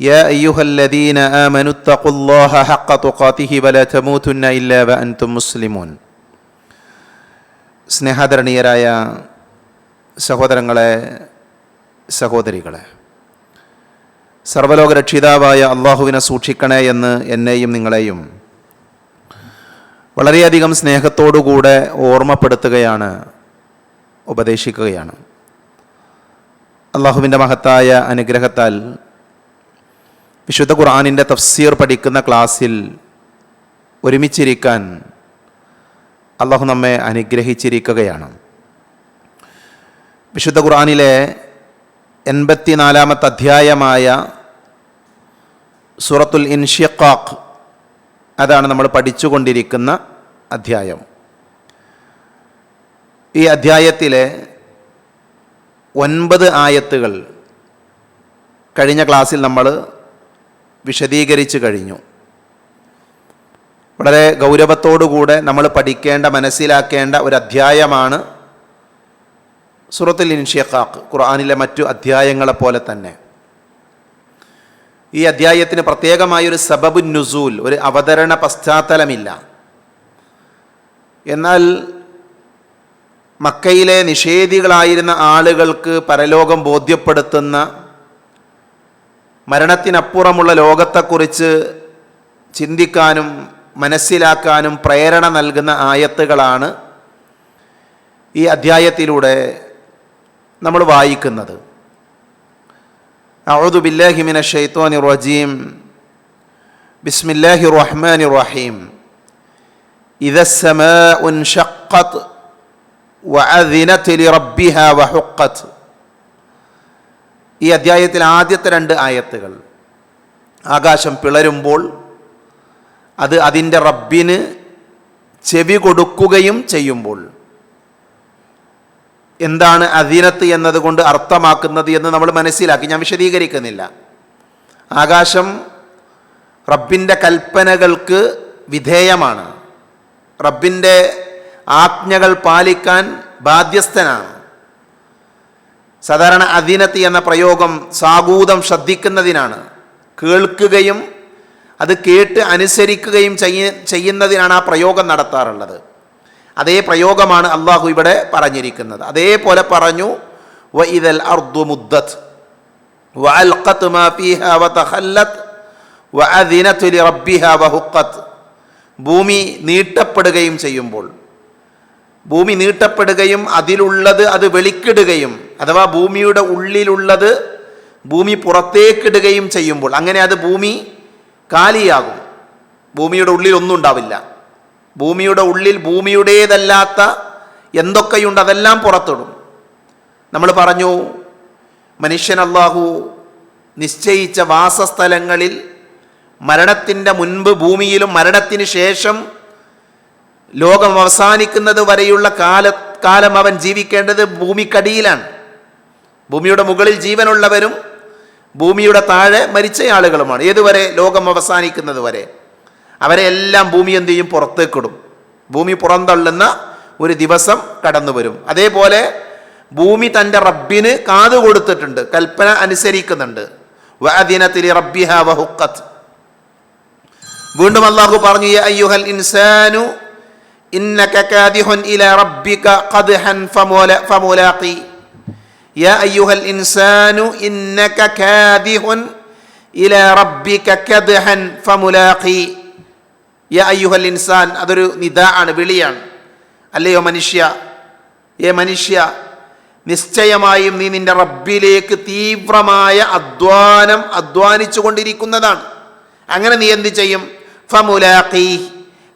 يا أيها الذين آمنوا اتقوا الله حق تقاته ولا تموتن إلا وأنتم مسلمون സ്നേഹാദരണീയരായ സഹോദരങ്ങളെ സഹോദരികളെ സർവലോക രക്ഷിതാവായ അള്ളാഹുവിനെ സൂക്ഷിക്കണേ എന്ന് എന്നെയും നിങ്ങളെയും വളരെയധികം സ്നേഹത്തോടുകൂടെ ഓർമ്മപ്പെടുത്തുകയാണ് ഉപദേശിക്കുകയാണ് അള്ളാഹുവിൻ്റെ മഹത്തായ അനുഗ്രഹത്താൽ വിശുദ്ധ ഖുർആാനിന്റെ തഫ്സീർ പഠിക്കുന്ന ക്ലാസ്സിൽ ഒരുമിച്ചിരിക്കാൻ അള്ളാഹു നമ്മെ അനുഗ്രഹിച്ചിരിക്കുകയാണ്. വിശുദ്ധ ഖുർആാനിലെ എൺപത്തിനാലാമത്തെ അധ്യായമായ സൂറത്തുൽ ഇൻഷിഖാഖ് അതാണ് നമ്മൾ പഠിച്ചുകൊണ്ടിരിക്കുന്ന അധ്യായം. ഈ അധ്യായത്തിലെ ഒൻപത് ആയത്തുകൾ കഴിഞ്ഞ ക്ലാസ്സിൽ നമ്മൾ വിശദീകരിച്ചു കഴിഞ്ഞു. വളരെ ഗൗരവത്തോടുകൂടെ നമ്മൾ പഠിക്കേണ്ട മനസ്സിലാക്കേണ്ട ഒരു അധ്യായമാണ് സുറത്തുൽ ഇൻഷിയഖാഖ് ഖുർആാനിലെ മറ്റു അധ്യായങ്ങളെ പോലെ തന്നെ. ഈ അധ്യായത്തിന് പ്രത്യേകമായൊരു സബബു നുസൂൽ ഒരു അവതരണ പശ്ചാത്തലമില്ല. എന്നാൽ മക്കയിലെ നിഷേധികളായിരുന്ന ആളുകൾക്ക് പരലോകം ബോധ്യപ്പെടുത്തുന്ന മരണത്തിനപ്പുറമുള്ള ലോകത്തെക്കുറിച്ച് ചിന്തിക്കാനും മനസ്സിലാക്കാനും പ്രേരണ നൽകുന്ന ആയത്തുകളാണ് ഈ അധ്യായത്തിലൂടെ നമ്മൾ വായിക്കുന്നത് അഊദു ബില്ലാഹി മിന ഷൈത്വാനി റജീം ബിസ്മില്ലാഹി റഹ്മാനി റഹീം ഇദ السماء انشقت وأذنت لربها وحقت ഈ അധ്യായത്തിൽ ആദ്യത്തെ രണ്ട് ആയത്തുകൾ. ആകാശം പിളരുമ്പോൾ അത് അതിന്റെ റബ്ബിന് ചെവി കൊടുക്കുകയും ചെയ്യുമ്പോൾ. എന്താണ് അധീനത്ത് എന്നതുകൊണ്ട് അർത്ഥമാക്കുന്നത് എന്ന് നമ്മൾ മനസ്സിലാക്കി. ഞാൻ വിശദീകരിക്കുന്നില്ല. ആകാശം റബ്ബിന്റെ കൽപ്പനകൾക്ക് വിധേയമാണ്. റബ്ബിന്റെ ആജ്ഞകൾ പാലിക്കാൻ ബാധ്യസ്ഥനാണ്. സാധാരണ അധീനത്തി എന്ന പ്രയോഗം സാഗൂതം ശ്രദ്ധിക്കുന്നതിനാണ്. കേൾക്കുകയും അത് കേട്ട് അനുസരിക്കുകയും ചെയ്യ ചെയ്യുന്നതിനാണ് ആ പ്രയോഗം നടത്താറുള്ളത്. അതേ പ്രയോഗമാണ് അള്ളാഹു ഇവിടെ പറഞ്ഞിരിക്കുന്നത്. അതേപോലെ പറഞ്ഞു വ ഇതൽ അർദു മുദ്ദത്ത് മാ ഭൂമി നീട്ടപ്പെടുകയും ചെയ്യുമ്പോൾ ഭൂമി നീട്ടപ്പെടുകയും അതിലുള്ളത് അത് വെളിക്കിടുകയും അഥവാ ഭൂമിയുടെ ഉള്ളിലുള്ളത് ഭൂമി പുറത്തേക്കിടുകയും ചെയ്യുമ്പോൾ അങ്ങനെ അത് ഭൂമി കാലിയാകും. ഭൂമിയുടെ ഉള്ളിൽ ഒന്നും ഉണ്ടാവില്ല. ഭൂമിയുടെ ഉള്ളിൽ ഭൂമിയുടേതല്ലാത്ത എന്തൊക്കെയുണ്ട് അതെല്ലാം പുറത്തിടും. നമ്മൾ പറഞ്ഞു മനുഷ്യൻ അള്ളാഹു നിശ്ചയിച്ച വാസസ്ഥലങ്ങളിൽ മരണത്തിന്റെ മുൻപ് ഭൂമിയിലും മരണത്തിന് ശേഷം ലോകം അവസാനിക്കുന്നത് വരെയുള്ള കാല കാലം അവൻ ജീവിക്കേണ്ടത് ഭൂമിക്കടിയിലാണ്. ഭൂമിയുടെ മുകളിൽ ജീവനുള്ളവരും ഭൂമിയുടെ താഴെ മരിച്ച ആളുകളുമാണ്. ഏതുവരെ ലോകം അവസാനിക്കുന്നത് വരെ അവരെ എല്ലാം ഭൂമി എന്ത് ചെയ്യും? പുറത്തേക്കിടും. ഭൂമി പുറന്തള്ളുന്ന ഒരു ദിവസം കടന്നു വരും. അതേപോലെ ഭൂമി തന്റെ റബ്ബിന് കാതു കൊടുത്തിട്ടുണ്ട്. കൽപ്പന അനുസരിക്കുന്നുണ്ട്. റബ്ബിഹ വീണ്ടും അള്ളാഹു പറഞ്ഞു അയ്യുഹൽ ഇൻസാനു കാദിഹുൻ ഇലാ റബ്ബിക ഖദ്ഹൻ ഫമുല ഫമുലാഖി യാ അയ്യുഹൽ ഇൻസാനു ഇന്നക കാദിഹുൻ ഇലാ റബ്ബിക കദ്ഹൻ ഫമുലാഖി യാ അയ്യുഹൽ ഇൻസാൻ അതൊരു നിദാ ആണ് വിളിയാണ്. അല്ലയോ മനുഷ്യ? ഏ മനുഷ്യ? നിശ്ചയമായും നീ നിന്റെ റബ്ബിലേക്ക് തീവ്രമായ അധ്വാനം അധ്വാനിച്ചു കൊണ്ടിരിക്കുന്നതാണ് അങ്ങനെ നീ എന്ത് ചെയ്യും? ഫമുലാഖി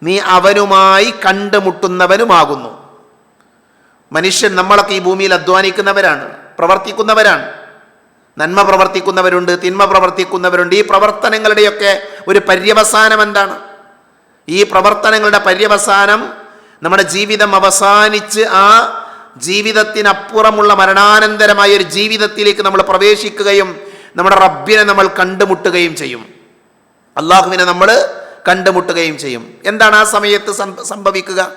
നീ അവനുമായി കണ്ടുമുട്ടുന്നവനുമാകുന്നു. മനുഷ്യൻ നമ്മളൊക്കെ ഈ ഭൂമിയിൽ അധ്വാനിക്കുന്നവരാണ് പ്രവർത്തിക്കുന്നവരാണ്. നന്മ പ്രവർത്തിക്കുന്നവരുണ്ട് തിന്മ പ്രവർത്തിക്കുന്നവരുണ്ട്. ഈ പ്രവർത്തനങ്ങളുടെയൊക്കെ ഒരു പര്യവസാനം എന്താണ്? ഈ പ്രവർത്തനങ്ങളുടെ പര്യവസാനം നമ്മുടെ ജീവിതം അവസാനിച്ച് ആ ജീവിതത്തിനപ്പുറമുള്ള മരണാനന്തരമായ ഒരു ജീവിതത്തിലേക്ക് നമ്മൾ പ്രവേശിക്കുകയും നമ്മുടെ റബ്ബിനെ നമ്മൾ കണ്ടുമുട്ടുകയും ചെയ്യും. അള്ളാഹുവിനെ നമ്മൾ കണ്ടുമുട്ടുകയും ചെയ്യും. എന്താണ് ആ സമയത്ത് സംഭവിക്കുക?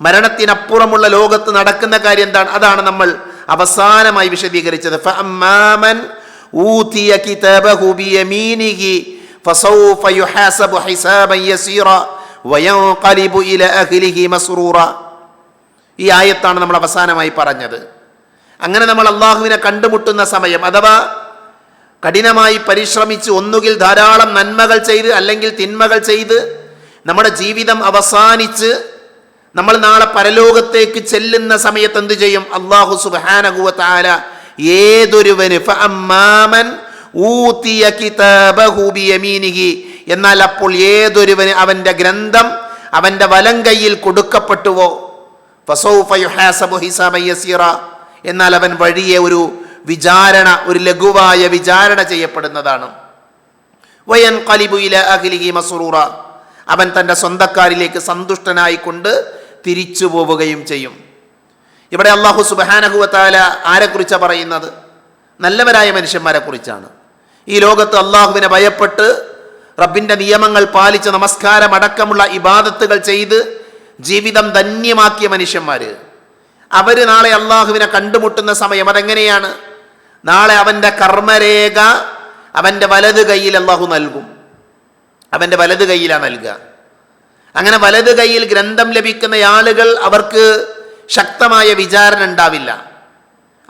മരണത്തിനപ്പുറമുള്ള ലോകത്ത് നടക്കുന്ന കാര്യം എന്താണ്? അതാണ് നമ്മൾ അവസാനമായി വിശദീകരിച്ചത്. ഊതിയ ഈ ആയത്താണ് നമ്മൾ അവസാനമായി പറഞ്ഞത്. അങ്ങനെ നമ്മൾ അള്ളാഹുവിനെ കണ്ടുമുട്ടുന്ന സമയം അഥവാ കഠിനമായി പരിശ്രമിച്ച് ഒന്നുകിൽ ധാരാളം നന്മകൾ ചെയ്ത് അല്ലെങ്കിൽ തിന്മകൾ ചെയ്ത് നമ്മുടെ ജീവിതം അവസാനിച്ച് നമ്മൾ നാളെ പരലോകത്തേക്ക് ചെല്ലുന്ന സമയത്ത് എന്ത് ചെയ്യും? അള്ളാഹു സുബാനഹുവത്താല ഏതൊരുവന് എന്നാൽ അപ്പോൾ ഏതൊരുവന് അവന്റെ ഗ്രന്ഥം അവന്റെ വലം കയ്യിൽ കൊടുക്കപ്പെട്ടുവോ? ഫസൗഫ എന്നാൽ അവൻ വഴിയെ ഒരു വിചാരണ ഒരു ലഘുവായ വിചാരണ ചെയ്യപ്പെടുന്നതാണ്. വയൻ കലിബു ഇല അഖിലിഹി മസ്റൂറ. അവൻ തന്റെ സ്വന്തക്കാരിലേക്ക് സന്തുഷ്ടനായിക്കൊണ്ട് തിരിച്ചു പോവുകയും ചെയ്യും. ഇവിടെ അള്ളാഹു സുബാനഹുവത്താല ആരെക്കുറിച്ചാണ് പറയുന്നത്? നല്ലവരായ മനുഷ്യന്മാരെ കുറിച്ചാണ് ഈ ലോകത്ത് അള്ളാഹുവിനെ ഭയപ്പെട്ട് റബ്ബിന്റെ നിയമങ്ങൾ പാലിച്ച് നമസ്കാരം അടക്കമുള്ള ഇബാദത്തുകൾ ചെയ്ത് ജീവിതം ധന്യമാക്കിയ മനുഷ്യന്മാർ അവർ നാളെ അള്ളാഹുവിനെ കണ്ടുമുട്ടുന്ന സമയം അതെങ്ങനെയാണ്? നാളെ അവന്റെ കർമ്മരേഖ അവന്റെ വലത് കയ്യിൽ അള്ളാഹു നൽകും. അവന്റെ വലത് കയ്യിലാണ് നൽകുക. അങ്ങനെ വലത് കയ്യിൽ ഗ്രന്ഥം ലഭിക്കുന്ന ആളുകൾ അവർക്ക് ശക്തമായ വിചാരണ ഉണ്ടാവില്ല.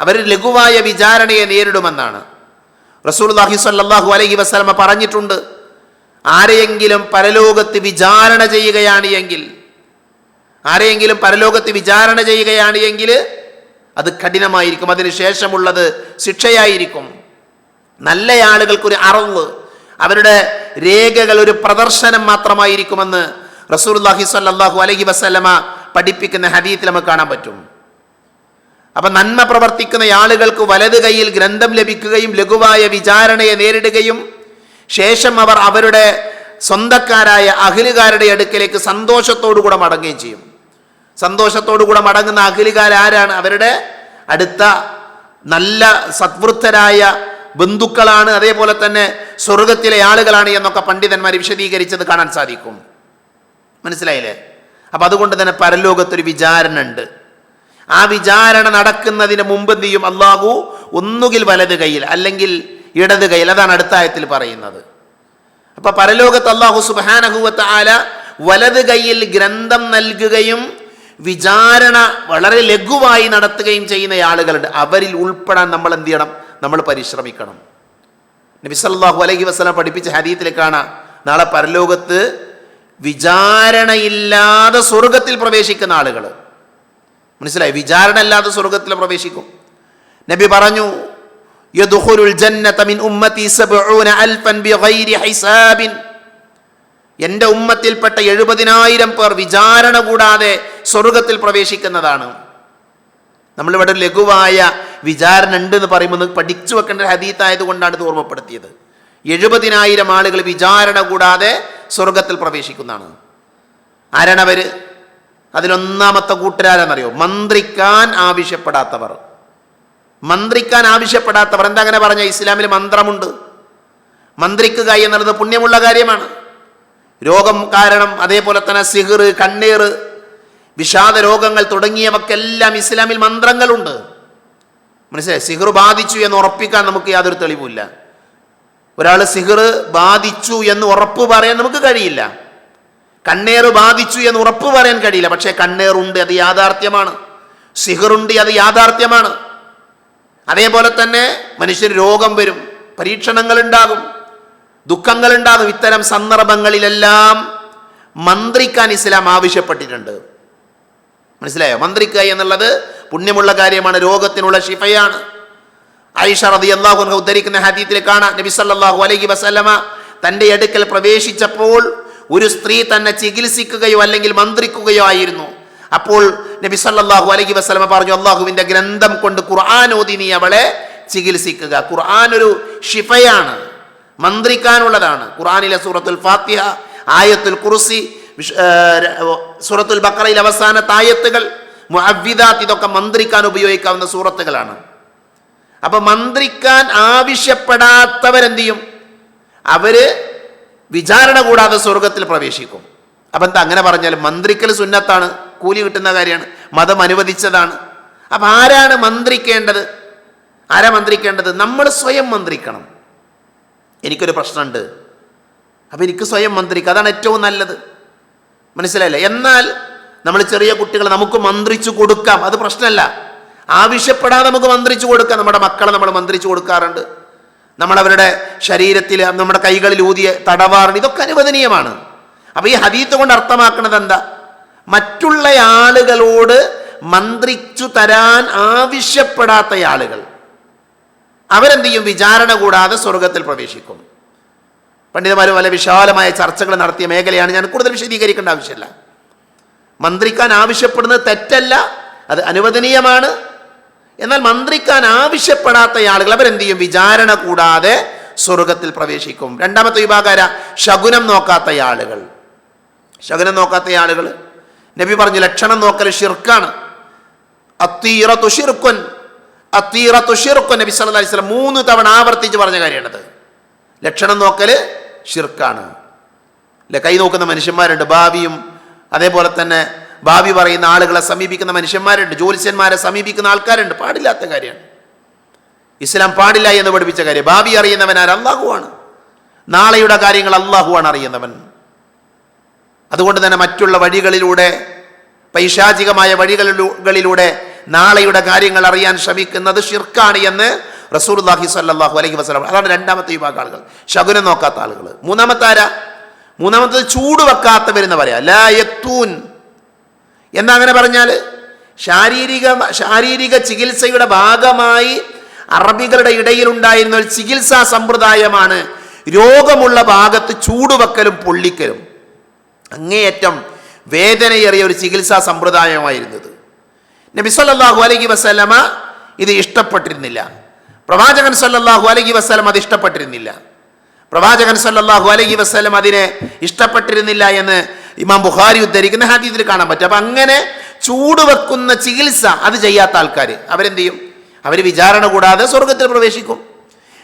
അവർ ലഘുവായ വിചാരണയെ നേരിടുമെന്നാണ്. റസൂൽ സല്ലല്ലാഹു അലഹി വസ്ലമ പറഞ്ഞിട്ടുണ്ട് ആരെയെങ്കിലും പരലോകത്ത് വിചാരണ ചെയ്യുകയാണ് എങ്കിൽ ആരെയെങ്കിലും പരലോകത്ത് വിചാരണ ചെയ്യുകയാണ് എങ്കിൽ അത് കഠിനമായിരിക്കും. അതിന് ശേഷമുള്ളത് ശിക്ഷയായിരിക്കും. നല്ല ആളുകൾക്കൊരു അറിവ് അവരുടെ രേഖകൾ ഒരു പ്രദർശനം മാത്രമായിരിക്കുമെന്ന് റസൂർല്ലാഹി സല്ലാഹു അലഹി വസ്ലമ പഠിപ്പിക്കുന്ന ഹദീത്തിൽ നമുക്ക് കാണാൻ പറ്റും. അപ്പൊ നന്മ പ്രവർത്തിക്കുന്ന ആളുകൾക്ക് വലത് കൈയിൽ ഗ്രന്ഥം ലഭിക്കുകയും ലഘുവായ വിചാരണയെ നേരിടുകയും ശേഷം അവർ അവരുടെ സ്വന്തക്കാരായ അഖിലുകാരുടെ അടുക്കലേക്ക് സന്തോഷത്തോടു കൂടെ മടങ്ങുകയും ചെയ്യും. സന്തോഷത്തോടുകൂടെ മടങ്ങുന്ന അഖിലുകാർ ആരാണ് അവരുടെ അടുത്ത നല്ല സത്വൃത്തരായ ബന്ധുക്കളാണ്. അതേപോലെ തന്നെ സ്വർഗത്തിലെ ആളുകളാണ് എന്നൊക്കെ പണ്ഡിതന്മാർ വിശദീകരിച്ചത് കാണാൻ സാധിക്കും. മനസ്സിലായില്ലേ? അപ്പൊ അതുകൊണ്ട് തന്നെ പരലോകത്തൊരു വിചാരണ ഉണ്ട് ആ വിചാരണ നടക്കുന്നതിന് മുമ്പ് എന്ത് ചെയ്യും? അള്ളാഹു ഒന്നുകിൽ വലത് കയ്യിൽ അല്ലെങ്കിൽ ഇടത് കയ്യിൽ. അതാണ് അടുത്ത ആയത്തിൽ പറയുന്നത്. അപ്പൊ പരലോകത്ത് അള്ളാഹു സുബാനഹുവത്ത് ആല വലത് കയ്യിൽ ഗ്രന്ഥം നൽകുകയും വിചാരണ വളരെ ലഘുവായി നടത്തുകയും ചെയ്യുന്ന ആളുകളുണ്ട്. അവരിൽ ഉൾപ്പെടാൻ നമ്മൾ എന്ത് ചെയ്യണം? നമ്മൾ പരിശ്രമിക്കണം. നബി സല്ലല്ലാഹു അലൈഹി വസല്ലം പഠിപ്പിച്ച ഹദീത്തിൽ കാണാം നാളെ പരലോകത്ത് വിചാരണയില്ലാതെ സ്വർഗത്തിൽ പ്രവേശിക്കുന്ന ആളുകൾ. മനസ്സിലായി? വിചാരണ അല്ലാതെ സ്വർഗത്തിൽ പ്രവേശിക്കും. നബി പറഞ്ഞു യദുഖുലുൽ ജന്നത മിൻ ഉമ്മത്തി സബ്ഊന അൽഫൻ ബിഗൈരി ഹിസാബിൻ. എന്റെ ഉമ്മത്തിൽപ്പെട്ട എഴുപതിനായിരം പേർ വിചാരണ കൂടാതെ സ്വർഗത്തിൽ പ്രവേശിക്കുന്നതാണ്. നമ്മളിവിടെ ലഘുവായ വിചാരണ ഉണ്ട് എന്ന് പറയുമ്പോൾ പഠിച്ചു വെക്കേണ്ട ഒരു ഹദീത്തായത് കൊണ്ടാണ് ഇത് ഓർമ്മപ്പെടുത്തിയത്. എഴുപതിനായിരം ആളുകൾ വിചാരണ കൂടാതെ സ്വർഗത്തിൽ പ്രവേശിക്കുന്നതാണ്. ആരാണ് അവർ? അതിലൊന്നാമത്തെ കൂട്ടരാരെന്നറിയോ മന്ത്രിക്കാൻ ആവശ്യപ്പെടാത്തവർ. മന്ത്രിക്കാൻ ആവശ്യപ്പെടാത്തവർ. എന്താ അങ്ങനെ പറഞ്ഞ? ഇസ്ലാമിൽ മന്ത്രമുണ്ട്. മന്ത്രിക്കുക എന്നുള്ളത് പുണ്യമുള്ള കാര്യമാണ്. രോഗം കാരണം അതേപോലെ തന്നെ സിഹിർ കണ്ണീർ വിഷാദ രോഗങ്ങൾ തുടങ്ങിയവക്കെല്ലാം ഇസ്ലാമിൽ മന്ത്രങ്ങളുണ്ട്. മനസ്സിലായി? സിഹിർ ബാധിച്ചു എന്ന് ഉറപ്പിക്കാൻ നമുക്ക് യാതൊരു തെളിവുമില്ല. ഒരാൾ സിഹിർ ബാധിച്ചു എന്ന് ഉറപ്പ് പറയാൻ നമുക്ക് കഴിയില്ല. കണ്ണേർ ബാധിച്ചു എന്ന് ഉറപ്പ് പറയാൻ കഴിയില്ല. പക്ഷേ കണ്ണേറുണ്ട് അത് യാഥാർത്ഥ്യമാണ്. സിഹിറുണ്ട് അത് യാഥാർത്ഥ്യമാണ്. അതേപോലെ തന്നെ മനുഷ്യന് രോഗം വരും പരീക്ഷണങ്ങൾ ഉണ്ടാകും ദുഃഖങ്ങൾ ഉണ്ടാകും ഇത്തരം സന്ദർഭങ്ങളിലെല്ലാം മന്ത്രിക്കാൻ ഇസ്ലാം ആവശ്യപ്പെട്ടിട്ടുണ്ട്. മനസ്സിലായോ? മന്ത്രിക്കുക എന്നുള്ളത് പുണ്യമുള്ള കാര്യമാണ് രോഗത്തിനുള്ള ശിഫയാണ്. ഐഷ റതി അള്ളാഹു ഉദ്ധരിക്കുന്ന ഹദീത്തിൽ കാണാം നബി സല്ലാഹു അലൈഹി വസല്ലമ തന്റെ അടുക്കൽ പ്രവേശിച്ചപ്പോൾ ഒരു സ്ത്രീ തന്നെ ചികിത്സിക്കുകയോ അല്ലെങ്കിൽ മന്ത്രിക്കുകയോ ആയിരുന്നു. അപ്പോൾ നബി സല്ലാഹു അലൈഹി വസ്ലമ പറഞ്ഞു അള്ളാഹുവിന്റെ ഗ്രന്ഥം കൊണ്ട് ഖുർആൻ ഓതി നീ അവളെ ചികിത്സിക്കുക. ഖുർആൻ ഒരു ഷിഫയാണ് മന്ത്രിക്കാനുള്ളതാണ്. ഖുറാനിലെ സൂറത്തുൽ ഫാത്തിഹ ആയത്തുൽ ര- സൂറത്തുൽ ബക്കറയിൽ അവസാനത്തെ ആയത്തുകൾ മുഅവ്വിദാത്ത് ഇതൊക്കെ മന്ത്രിക്കാൻ ഉപയോഗിക്കാവുന്ന സൂറത്തുകളാണ്. അപ്പൊ മന്ത്രിക്കാൻ ആവശ്യപ്പെടാത്തവരെന്ത് ചെയ്യും അവർ വിചാരണ കൂടാതെ സ്വർഗത്തിൽ പ്രവേശിക്കും. അപ്പം എന്താ അങ്ങനെ പറഞ്ഞാൽ മന്ത്രിക്കൽ സുന്നത്താണ് കൂലി കിട്ടുന്ന കാര്യമാണ് മതം അനുവദിച്ചതാണ്. അപ്പം ആരാണ് മന്ത്രിക്കേണ്ടത്? ആരാ മന്ത്രിക്കേണ്ടത്? നമ്മൾ സ്വയം മന്ത്രിക്കണം. എനിക്കൊരു പ്രശ്നമുണ്ട്. അപ്പോൾ എനിക്ക് സ്വയം മന്ത്രിക്കുക അതാണ് ഏറ്റവും നല്ലത്. മനസ്സിലായില്ലേ? എന്നാൽ നമ്മൾ ചെറിയ കുട്ടികളെ നമുക്ക് മന്ത്രിച്ചു കൊടുക്കാം. അത് പ്രശ്നമല്ല. ആവശ്യപ്പെടാതെ നമുക്ക് മന്ത്രിച്ചു കൊടുക്കാം. നമ്മുടെ മക്കളെ നമ്മൾ മന്ത്രിച്ചു കൊടുക്കാറുണ്ട്. നമ്മളവരുടെ ശരീരത്തിൽ നമ്മുടെ കൈകളിൽ ഊതിയ തടവാറുണ്ട് ഇതൊക്കെ അനുവദനീയമാണ്. അപ്പോൾ ഈ ഹദീത്ത് കൊണ്ട് അർത്ഥമാക്കുന്നത് എന്താ? മറ്റുള്ള ആളുകളോട് മന്ത്രിച്ചു തരാൻ ആവശ്യപ്പെടാത്ത ആളുകൾ. അവരെന്ത് ചെയ്യും വിചാരണ കൂടാതെ സ്വർഗത്തിൽ പ്രവേശിക്കും. പണ്ഡിതന്മാർ പല വിശാലമായ ചർച്ചകൾ നടത്തിയ മേഖലയാണ് ഞാൻ കൂടുതൽ വിശദീകരിക്കേണ്ട ആവശ്യമില്ല. മന്ത്രിക്കാൻ ആവശ്യപ്പെടുന്നത് തെറ്റല്ല അത് അനുവദനീയമാണ്. എന്നാൽ മന്ത്രിക്കാൻ ആവശ്യപ്പെടാത്ത ആളുകൾ അവരെന്ത് ചെയ്യും വിചാരണ കൂടാതെ സ്വർഗത്തിൽ പ്രവേശിക്കും. രണ്ടാമത്തെ വിഭാഗാര ശകുനം നോക്കാത്ത ആളുകൾ. ശകുനം നോക്കാത്ത ആളുകൾ. നബി പറഞ്ഞു ലക്ഷണം നോക്കൽ ഷിർക്കാണ് അത്തീറ ഷിർക്കുൻ അത്തീറത്തു ഷിർക്കുൻ നബി സല്ലല്ലാഹി അലൈഹി വസല്ലം മൂന്ന് തവണ ആവർത്തിച്ച് പറഞ്ഞ കാര്യമാണത്. ലക്ഷണം നോക്കൽ ഷിർക്കാണ് അല്ലെ കൈ നോക്കുന്ന മനുഷ്യന്മാരുണ്ട് ഭാവിയും അതേപോലെ തന്നെ ഭാവി പറയുന്ന ആളുകളെ സമീപിക്കുന്ന മനുഷ്യന്മാരുണ്ട് ജ്യോത്സ്യന്മാരെ സമീപിക്കുന്ന ആൾക്കാരുണ്ട് പാടില്ലാത്ത കാര്യമാണ്. ഇസ്ലാം പാടില്ല എന്ന് പഠിപ്പിച്ച കാര്യം ഭാവി അറിയുന്നവൻ ആര്? അള്ളാഹുവാണ് നാളെയുടെ കാര്യങ്ങൾ അള്ളാഹുവാണ് അറിയുന്നവൻ. അതുകൊണ്ട് തന്നെ മറ്റുള്ള വഴികളിലൂടെ പൈശാചികമായ വഴികളിലൂടെ നാളെയുടെ കാര്യങ്ങൾ അറിയാൻ ശ്രമിക്കുന്നത് ഷിർക്കാണ് എന്ന് റസൂർലാഹി സല്ലാഹു അലൈഹി വസ്ലാം അതാണ് രണ്ടാമത്തെ വിഭാഗം ആളുകൾ. ശകുനം നോക്കാത്ത ആളുകൾ. മൂന്നാമത്തെ ആരാ? മൂന്നാമത്തത് ചൂട് വെക്കാത്തവരെന്ന് പറയാം. ലായത്തൂൻ എന്താ അങ്ങനെ പറഞ്ഞാൽ ശാരീരിക ശാരീരിക ചികിത്സയുടെ ഭാഗമായി അറബികളുടെ ഇടയിൽ ഉണ്ടായിരുന്ന ഒരു ചികിത്സാ സമ്പ്രദായമാണ് രോഗമുള്ള ഭാഗത്ത് ചൂടുവെക്കലും പൊള്ളിക്കലും. അങ്ങേയറ്റം വേദനയേറിയ ഒരു ചികിത്സാ സമ്പ്രദായമായിരുന്നത്. നബി സല്ലാഹു അലൈഹി വസ്ലമ ഇത് ഇഷ്ടപ്പെട്ടിരുന്നില്ല. പ്രവാചകൻ സല്ലാഹു അലൈഹി വസ്ലം അത് ഇഷ്ടപ്പെട്ടിരുന്നില്ല. പ്രവാചകൻ സല്ലാഹു അലൈഹി വസ്ലം അതിനെ ഇഷ്ടപ്പെട്ടിരുന്നില്ല എന്ന് ഇമാം ബുഖാരി ഉദ്ധരിക്കുന്ന ഹദീസിൽ കാണാൻ പറ്റും. അപ്പം അങ്ങനെ ചൂട് വെക്കുന്ന ചികിത്സ അത് ചെയ്യാത്ത ആൾക്കാർ അവരെന്ത് ചെയ്യും? അവർ വിചാരണ കൂടാതെ സ്വർഗത്തിൽ പ്രവേശിക്കും.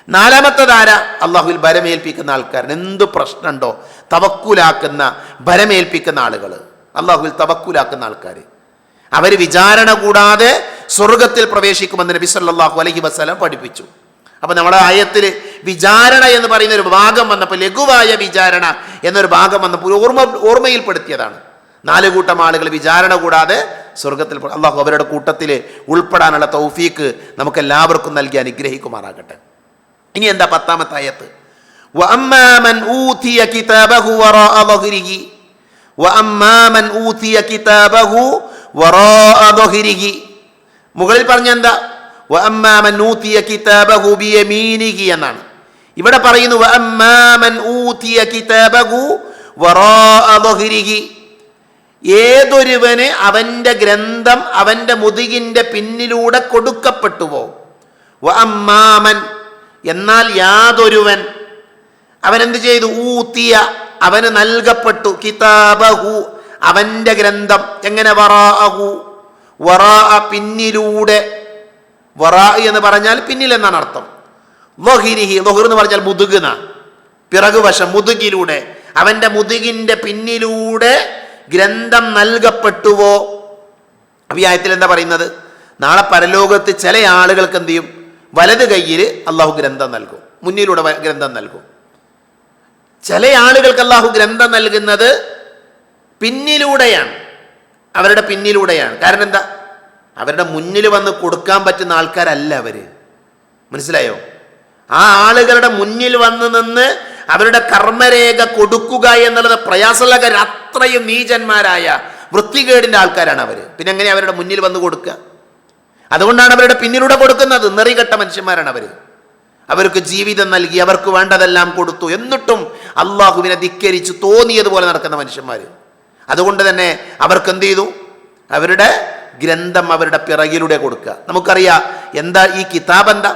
നാലാമത്തെ ധാര അള്ളാഹുവിൽ ഭരമേൽപ്പിക്കുന്ന ആൾക്കാരൻ എന്ത് പ്രശ്നമുണ്ടോ? തവക്കൂലാക്കുന്ന ഭരമേൽപ്പിക്കുന്ന ആളുകൾ അള്ളാഹുവിൽ തവക്കൂലാക്കുന്ന ആൾക്കാർ അവർ വിചാരണ കൂടാതെ സ്വർഗത്തിൽ പ്രവേശിക്കുമെന്ന് നബി സല്ലാഹു അലഹി വസ്ലം പഠിപ്പിച്ചു. അപ്പൊ നമ്മുടെ ആയത്തിൽ വിചാരണ എന്ന് പറയുന്ന ഒരു ഭാഗം വന്നപ്പോൾ ലഘുവായ വിചാരണ എന്നൊരു ഭാഗം വന്നപ്പോൾ ഓർമ്മ ഓർമ്മയിൽപ്പെടുത്തിയതാണ്. നാല് കൂട്ടം ആളുകൾ വിചാരണ കൂടാതെ സ്വർഗത്തിൽ അള്ളാഹു അവരുടെ കൂട്ടത്തിൽ ഉൾപ്പെടാനുള്ള തൗഫീക്ക് നമുക്ക് എല്ലാവർക്കും നൽകി അനുഗ്രഹിക്കുമാറാകട്ടെ. ഇനി എന്താ പത്താമത്തെ ആയത്ത്? കിതാബഹു വറോ അതൊഹിരികി മുകളിൽ പറഞ്ഞ എന്താ വഅമ്മാമൻ ഊത്തിയ കിതാബഹു ബിയമീനിഹി എന്നാണ്. ഇവിടെ പറയുന്നു വഅമ്മാമൻ ഊത്തിയ കിതാബഹു വറോ അതൊഹിരികി ഏതൊരുവന് അവന്റെ ഗ്രന്ഥം അവന്റെ മുതുകിന്റെ പിന്നിലൂടെ കൊടുക്കപ്പെട്ടുവോ? അമ്മാമൻ എന്നാൽ യാതൊരുവൻ. അവൻ എന്ത് ചെയ്തു? ഊത്തിയ അവന് നൽകപ്പെട്ടു. കിതാബഹു. അവന്റെ ഗ്രന്ഥം എങ്ങനെ വറാഅഹു? വറാ പിന്നിലൂടെ വറാ എന്ന് പറഞ്ഞാൽ പിന്നിലെന്നാണ് അർത്ഥം. ലൊഹിരിഹി ലൊഹിർ എന്ന് പറഞ്ഞാൽ മുതുകുന പിറകുവശം മുതുകിലൂടെ. അവന്റെ മുതുകിന്റെ പിന്നിലൂടെ ഗ്രന്ഥം നൽകപ്പെട്ടുവോ? അഭിയായത്തിൽ എന്താ പറയുന്നത്? നാളെ പരലോകത്ത് ചില ആളുകൾക്ക് എന്ത് ചെയ്യും? വലത് കയ്യിൽ അള്ളാഹു ഗ്രന്ഥം നൽകും. മുന്നിലൂടെ ഗ്രന്ഥം നൽകും. ചില ആളുകൾക്ക് അള്ളാഹു ഗ്രന്ഥം നൽകുന്നത് പിന്നിലൂടെയാണ്. അവരുടെ പിന്നിലൂടെയാണ്. കാരണം എന്താ? അവരുടെ മുന്നിൽ വന്ന് കൊടുക്കാൻ പറ്റുന്ന ആൾക്കാരല്ല അവർ മനസ്സിലായോ? ആ ആളുകളുടെ മുന്നിൽ വന്ന് നിന്ന് അവരുടെ കർമ്മരേഖ കൊടുക്കുക എന്നുള്ളത് പ്രയാസമുള്ള കാര്യം അത്രയും നീചന്മാരായ വൃത്തികേടിന്റെ ആൾക്കാരാണ് അവർ പിന്നെ എങ്ങനെ അവരുടെ മുന്നിൽ വന്ന് കൊടുക്കുക? അതുകൊണ്ടാണ് അവരുടെ പിന്നിലൂടെ കൊടുക്കുന്നത്. നിറികെട്ട മനുഷ്യന്മാരാണ് അവർ അവർക്ക് ജീവിതം നൽകി അവർക്ക് വേണ്ടതെല്ലാം കൊടുത്തു. എന്നിട്ടും അള്ളാഹുവിനെ ധിക്കരിച്ച് തോന്നിയതുപോലെ നടക്കുന്ന മനുഷ്യന്മാർ അതുകൊണ്ട് തന്നെ അവർക്ക് എന്ത് ചെയ്തു അവരുടെ ഗ്രന്ഥം അവരുടെ പിറകിലൂടെ കൊടുക്കുക നമുക്കറിയാം എന്താ ഈ കിതാബ് എന്താ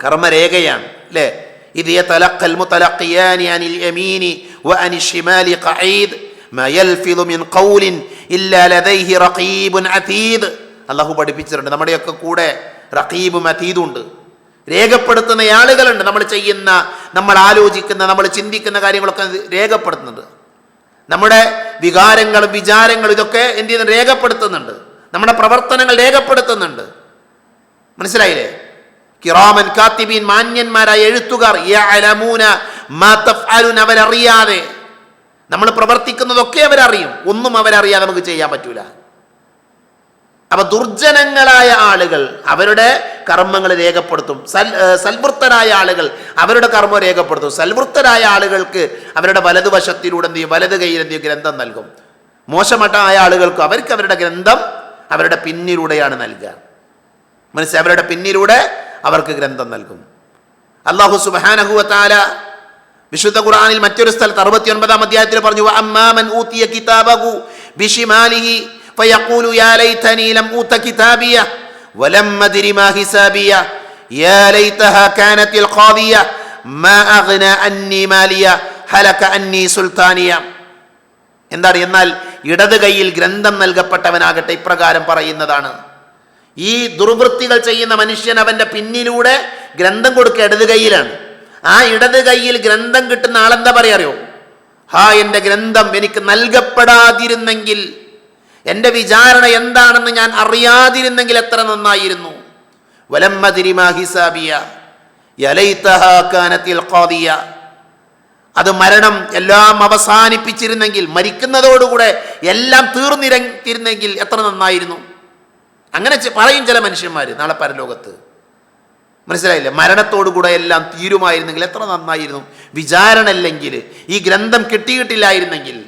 കർമ്മരേഖയാണ് അല്ലേ ഇത് يتلقى المتلقيان عن اليمين وعن الشمال قعيد ما يلفظ من قول إلا لديه رقيب عتيد അള്ളാഹു പഠിപ്പിച്ചിട്ടുണ്ട് നമ്മുടെയൊക്കെ കൂടെ റഖീബും അതീതും ഉണ്ട് രേഖപ്പെടുത്തുന്ന ആളുകളുണ്ട് നമ്മൾ ചെയ്യുന്ന നമ്മൾ ആലോചിക്കുന്ന നമ്മൾ ചിന്തിക്കുന്ന കാര്യങ്ങളൊക്കെ രേഖപ്പെടുത്തുന്നത് നമ്മുടെ വികാരങ്ങളും വിചാരങ്ങളും ഇതൊക്കെ എന്ത് ചെയ്യുന്നു രേഖപ്പെടുത്തുന്നുണ്ട്. നമ്മുടെ പ്രവർത്തനങ്ങൾ രേഖപ്പെടുത്തുന്നുണ്ട്. മനസ്സിലായില്ലേ? കിറാമൻ കാത്തിബീൻ മാന്യന്മാരായ എഴുത്തുകാർ അവരറിയാതെ. നമ്മൾ പ്രവർത്തിക്കുന്നതൊക്കെ അവരറിയും. ഒന്നും അവരറിയാതെ നമുക്ക് ചെയ്യാൻ പറ്റൂല. അപ്പൊ ദുർജനങ്ങളായ ആളുകൾ അവരുടെ കർമ്മങ്ങൾ രേഖപ്പെടുത്തും. സൽ സൽവൃത്തരായ ആളുകൾ അവരുടെ കർമ്മം രേഖപ്പെടുത്തും. സൽവൃത്തരായ ആളുകൾക്ക് അവരുടെ വലതുവശത്തിലൂടെ എന്ത് ചെയ്യും? വലത് കയ്യിൽ എന്ത് ചെയ്യും? ഗ്രന്ഥം നൽകും. മോശമട്ടായ ആളുകൾക്ക് അവർക്ക് അവരുടെ ഗ്രന്ഥം അവരുടെ പിന്നിലൂടെയാണ് നൽകുക. മനസ്സിൽ അവരുടെ പിന്നിലൂടെ അവർക്ക് ഗ്രന്ഥം നൽകും. അള്ളാഹു സുബാനഹുവത്താല വിശുദ്ധ ഖുറാനിൽ മറ്റൊരു സ്ഥലത്ത് അറുപത്തി ഒൻപതാം അധ്യായത്തിൽ പറഞ്ഞു അമ്മാമൻ ഊത്തിയ കിതാബഹു ബിഷിമാലിഹി ഫയഖൂലു യാ ليتني ലം ഊത കിതാബിയ വലം أدر മാ ഹിസാബിയ യാ ലൈതഹാ كانت ഖാദിയ മാ أغنى അന്നി മാലിയ ഹലക അന്നി സുൽത്താനിയ എന്താണ്? എന്നാൽ ഇടത് കൈയിൽ ഗ്രന്ഥം നൽകപ്പെട്ടവനാകട്ടെ ഇപ്രകാരം പറയുന്നതാണ്. ഈ ദുർവൃത്തികൾ ചെയ്യുന്ന മനുഷ്യൻ അവന്റെ പിന്നിലൂടെ ഗ്രന്ഥം കൊടുക്കുക ഇടത് കൈയിലാണ്. ആ ഇടത് കൈയിൽ ഗ്രന്ഥം കിട്ടുന്ന ആളെന്താ പറയാറിയോ ഹാ എന്റെ ഗ്രന്ഥം എനിക്ക് നൽകപ്പെടാതിരുന്നെങ്കിൽ എന്റെ വിചാരണ എന്താണെന്ന് ഞാൻ അറിയാതിരുന്നെങ്കിൽ എത്ര നന്നായിരുന്നു. ഹിസാബിയ ഖാദിയ. അത് മരണം എല്ലാം അവസാനിപ്പിച്ചിരുന്നെങ്കിൽ മരിക്കുന്നതോടുകൂടെ എല്ലാം തീർന്നിരത്തിരുന്നെങ്കിൽ എത്ര നന്നായിരുന്നു. അങ്ങനെ പറയും ചില മനുഷ്യന്മാർ നാളെ പരലോകത്ത്. മനസ്സിലായില്ലേ? മരണത്തോടുകൂടെ എല്ലാം തീരുമായിരുന്നെങ്കിൽ എത്ര നന്നായിരുന്നു. വിചാരണ അല്ലെങ്കിൽ ഈ ഗ്രന്ഥം കിട്ടിയിട്ടില്ലായിരുന്നെങ്കിൽ